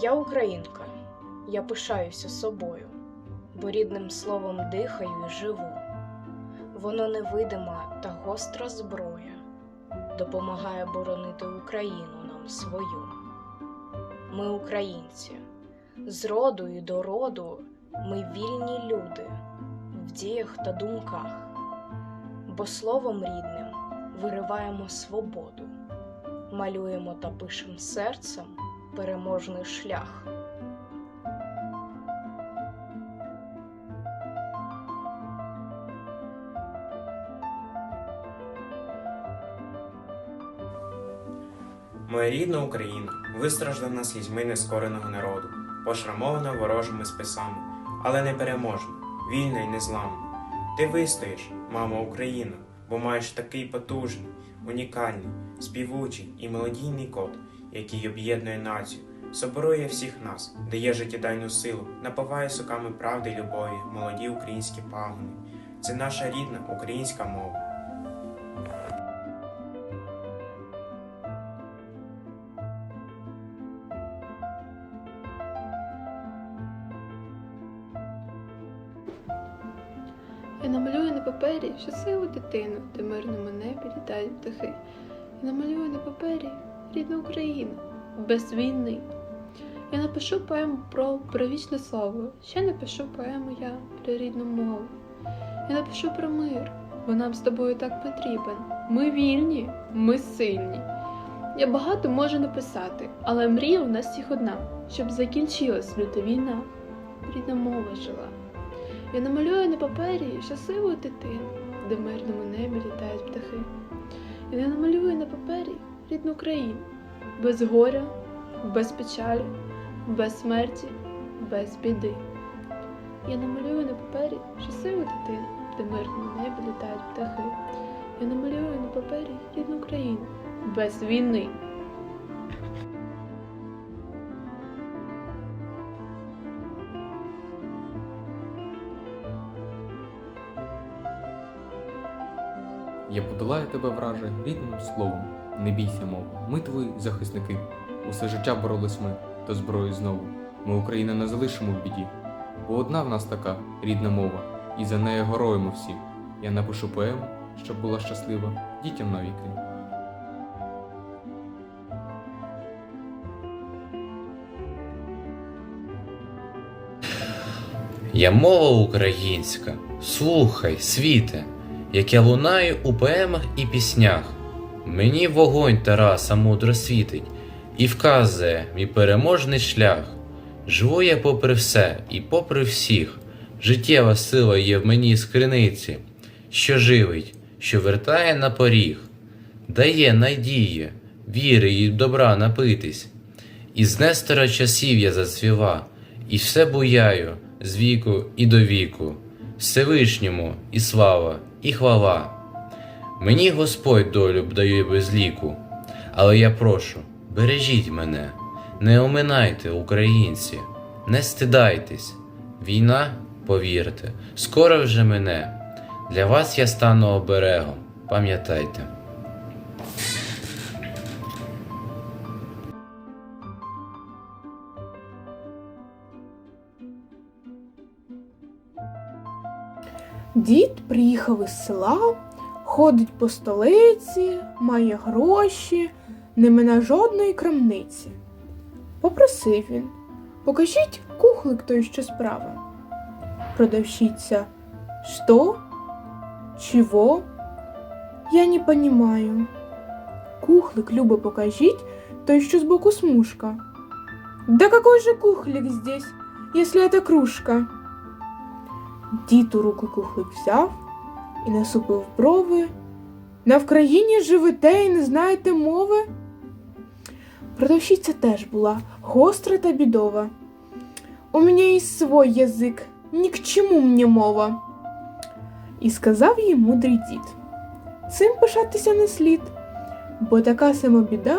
Я українка, я пишаюся собою, бо рідним словом дихаю і живу. Воно невидима та гостра зброя, допомагає боронити Україну нам свою. Ми українці, з роду і до роду ми вільні люди в діях та думках, бо словом рідним вириваємо свободу, малюємо та пишем серцем переможний шлях. Моя рідна Україна, вистраждана слізьми нескореного народу, пошрамована ворожими списами, але не переможна, вільна й незламна. Ти вистоїш, мамо Україна, бо маєш такий потужний, унікальний, співучий і мелодійний код, який об'єднує націю, соборує всіх нас, дає життєдайну силу, напаває соками правди й любові, молоді українські пагони. Це наша рідна українська мова. Намалюю на папері щасливу дитину, де мирному небі літають птахи. Я намалюю на папері рідну Україну без війни. Я напишу поему про привічне слово, ще напишу поему я про рідну мову. Я напишу про мир, бо нам з тобою так потрібен. Ми вільні, ми сильні. Я багато можу написати, але мрія у нас всіх одна, щоб закінчилась люта війна, рідна мова жила. Я намалюю на папері щасливу дитину, де в мирному небі літають птахи. Я намалюю на папері рідну країну, без горя, без печалі, без смерті, без біди. Я намалюю на папері щасливу дитину, де в мирному небі літають птахи. Я намалюю на папері рідну країну, без війни. Я подолаю тебе, враже, рідним словом. Не бійся, мова, ми твої захисники. Усе життя боролись ми, то зброю знову. Ми Україна не залишимо в біді. Бо одна в нас така рідна мова, і за нею гороємо всі. Я напишу поему, щоб була щаслива дітям навіки. Я мова українська, слухай, світе, як я лунаю у поемах і піснях. Мені вогонь Тараса мудро світить і вказує мій переможний шлях. Живу я попри все і попри всіх, життєва сила є в мені з криниці, що живить, що вертає на поріг, дає надії, віри і добра напитись. Із Нестора часів я зацвіла, і все буяю з віку і до віку, Всевишньому і слава, і хвала. Мені Господь долю б дає без ліку, але я прошу, бережіть мене, не оминайте, українці, не стидайтесь. Війна, повірте, скоро вже мене. Для вас я стану оберегом, пам'ятайте. Дід приїхав із села, ходить по столиці, має гроші, не мине жодної крамниці. Попросив він, покажіть кухлик той, що справа. Продавщиця, що? Чего? Я не понимаю. Кухлик, Люба, покажіть, той, що збоку смужка. Да какой же кухлик здесь, если это кружка? Дід у руку кухлик взяв і насупив брови. На Вкраїні живете і не знаєте мови? Продавщиця теж була гостра та бідова. У мене є свой язик, ні к чому мені мова. І сказав їй мудрий дід. Цим пишатися не слід, бо така сама біда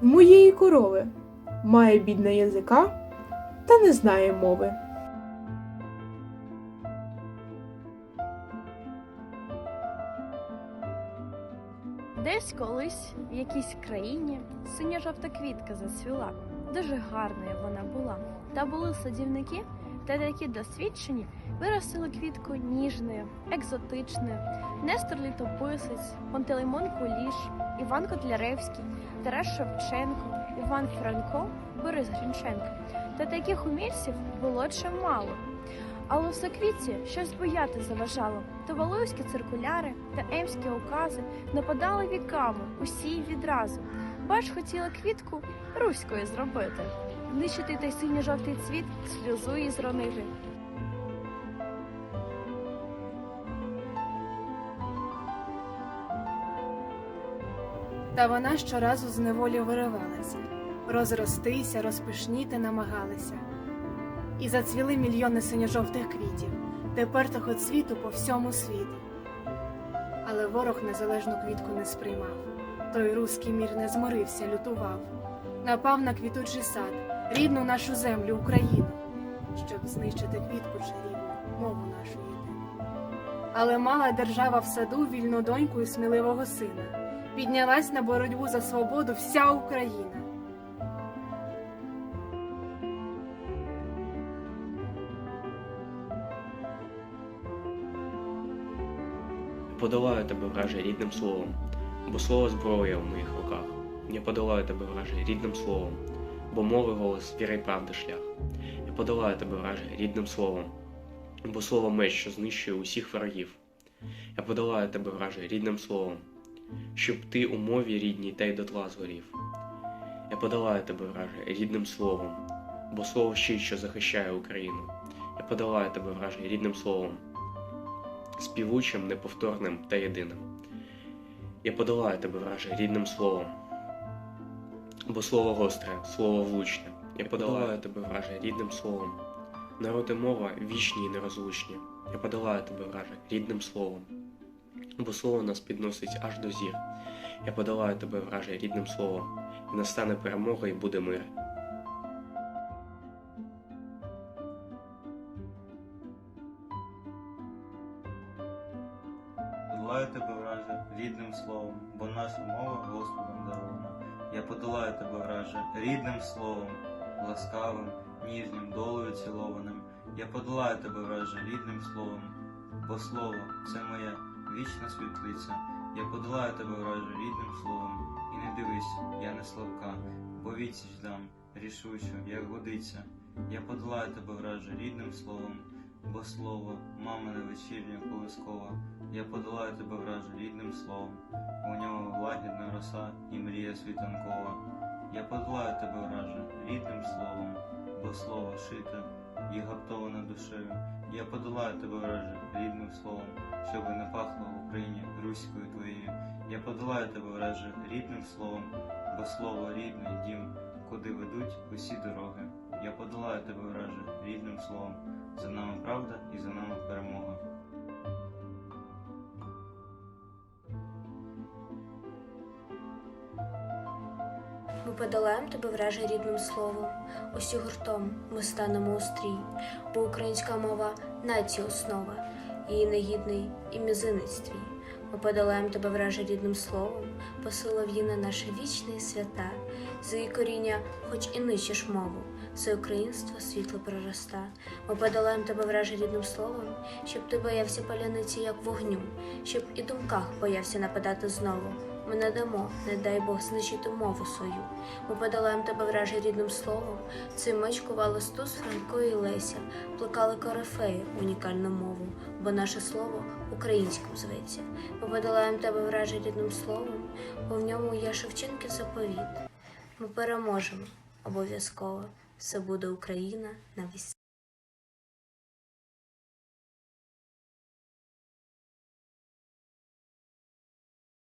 в моєї корови. Має бідна язика, та не знає мови. Десь колись в якійсь країні синя-жовта квітка зацвіла. Дуже гарною вона була. Та були садівники, та такі досвідчені виростили квітку ніжною, екзотичною. Нестор Літописець, Пантелеймон Куліш, Іван Котляревський, Тарас Шевченко, Іван Франко, Борис Грінченко. Та таких умільців було чимало. Але в Соквіті щось бояти заважало. То Валуївські циркуляри та емські укази нападали віками, усі відразу. Бач, хотіла квітку руською зробити, знищити той синьо-жовтий цвіт, сльозу їй зронити. Та вона щоразу з неволі виривалася, розростися, розпишніти намагалася. І зацвіли мільйони синьо-жовтих квітів, тепер того цвіту по всьому світу. Але ворог незалежну квітку не сприймав, той руський мір не змирився, лютував, напав на квітучий сад, рідну нашу землю, Україну, щоб знищити квітку чарівну, мову нашу єдину. Але мала держава в саду вільну доньку і сміливого сина піднялась на боротьбу за свободу вся Україна. Подолаю тебе, враже, рідним словом, бо слово зброя в моїх руках. Я подолаю тебе, враже, рідним словом, бо мови голос віри й правди шлях. Я подолаю тебе, враже, рідним словом, бо слово меч, що знищує усіх ворогів. Я подолаю тебе, враже, рідним словом, щоб ти у мові рідній та й дотла згорів. Я подолаю тебе, враже, рідним словом, бо слово щит, що захищає Україну. Я подолаю тебе, враже, рідним словом співучим, неповторним та єдиним. Я подолаю тебе, враже, рідним словом, бо слово гостре, слово влучне. Я подолаю тебе, враже, рідним словом. Народ і мова вічні і нерозлучні. Я подолаю тебе, враже, рідним словом, бо слово нас підносить аж до зір. Я подолаю тебе, враже, рідним словом, і настане перемога, і буде мир. Подолаю тебе, враже, рідним словом, бо наша мова Господом дарована. Я подолаю тебе, враже, рідним словом, ласкавим, ніжнім, долою цілованим. Я подолаю тебе, враже, рідним словом, бо слово це моя вічна світлиця. Я подолаю тебе, враже, рідним словом, і не дивись, я не слабка, бо відсіч дам, рішучу, як годиться. Я подолаю тебе, враже, рідним словом, бо слово, мамине вечірнє колискова. Я подолаю тебе, враже, рідним словом, у ньому лагідна роса і мрія світанкова. Я подолаю тебе, враже, рідним словом, бо слово шите і гаптоване душею. Я подолаю тебе, враже, рідним словом, щоб не пахло в Україні руською твоєю. Я подолаю тебе, враже, рідним словом, бо слово рідний дім, куди ведуть усі дороги. Я подолаю тебе, враже, рідним словом. За нами правда і за нами перемога. Ми подолаємо тебе враже рідним словом. Усі гуртом ми станемо у стрій, бо українська мова нації основа, її негідний і мізинець твій. Ми подолаємо тебе враже рідним словом, посила в'їна наша вічна і свята, за її коріння, хоч і нищиш мову, все українство світло пророста. Ми подолаємо тебе враже рідним словом, щоб ти боявся паляниці, як вогню, щоб і думках боявся нападати знову. Ми не дамо, не дай Бог знищити мову свою. Ми подолаємо тебе враже рідним словом. Цей меч кували Стус, Франко і Леся, плекали корифеї унікальну мову, бо наше слово українським зветься. Ми подолаємо тебе враже рідним словом, бо в ньому є Шевченків заповіт. Ми переможемо обов'язково. Все буде Україна на вісь.